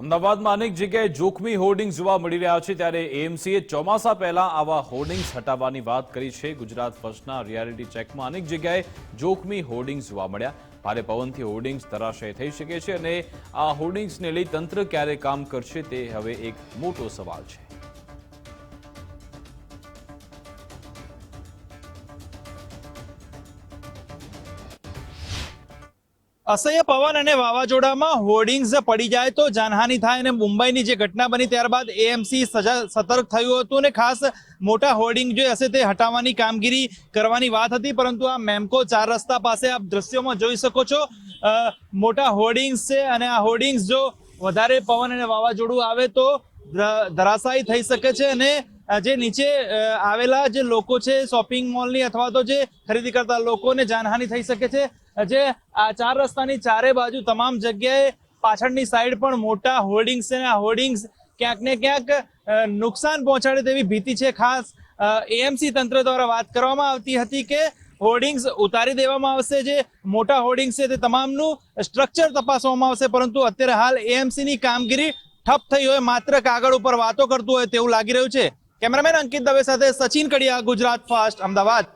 અમદાવાદમાં અનેક જગ્યાએ જોખમી હોર્ડિંગ્સ જોવા મળી રહ્યા છે ત્યારે એએમસીએ ચોમાસા પહેલા આવા હોર્ડિંગ્સ હટાવવાની વાત કરી છે. ગુજરાત ફર્સ્ટના રિયાલિટી ચેકમાં અનેક જગ્યાએ જોખમી હોર્ડિંગ્સ જોવા મળ્યા. ભારે પવનથી હોર્ડિંગ્સ ધરાશય થઈ શકે છે અને આ હોર્ડિંગ્સને લઈ તંત્ર ક્યારે કામ કરશે તે હવે એક મોટો સવાલ છે. અસહ્ય પવન અને વાવાઝોડામાં હોર્ડિંગ્સ પડી જાય તો જાનહાનિ થાય અને મુંબઈની જે ઘટના બની ત્યારબાદ એએમસી સજા સતર્ક થયું હતું અને ખાસ મોટા હોર્ડિંગ જે હશે તે હટાવવાની કામગીરી કરવાની વાત હતી, પરંતુ આ મેમકો ચાર રસ્તા પાસે આપ દ્રશ્યોમાં જોઈ શકો છો. મોટા હોર્ડિંગ્સ છે અને આ હોર્ડિંગ્સ જો વધારે પવન અને વાવાઝોડું આવે તો ધરાશાયી થઈ શકે છે અને જે નીચે આવેલા જે લોકો છે શોપિંગ મોલની અથવા તો જે ખરીદી કરતા લોકોને જાનહાનિ થઈ શકે છે. જે, આ ચાર રસ્તાની ચારે બાજુ તમામ જગ્યાએ પાછળની સાઈડ પણ મોટા હોર્ડિંગ્સ છે આ હોર્ડિંગ્સ ક્યાંક ને ક્યાંક નુકસાન પહોંચાડે તેવી ભીતિ છે. ખાસ એએમસી તંત્ર દ્વારા વાત કરવામાં આવતી હતી કે હોર્ડિંગ્સ ઉતારી દેવામાં આવશે. જે મોટા હોર્ડિંગ્સ છે તે તમામનું સ્ટ્રક્ચર તપાસવામાં આવશે. પરંતુ અત્યારે હાલ એએમસીની કામગીરી ઠપ થઈ હોય, માત્ર કાગળ ઉપર વાતો કરતું હોય તેવું લાગી રહ્યું છે. કેમેરામેન અંકિત દવે સાથે સચિન કડિયા ગુજરાત ફાસ્ટ અમદાવાદ.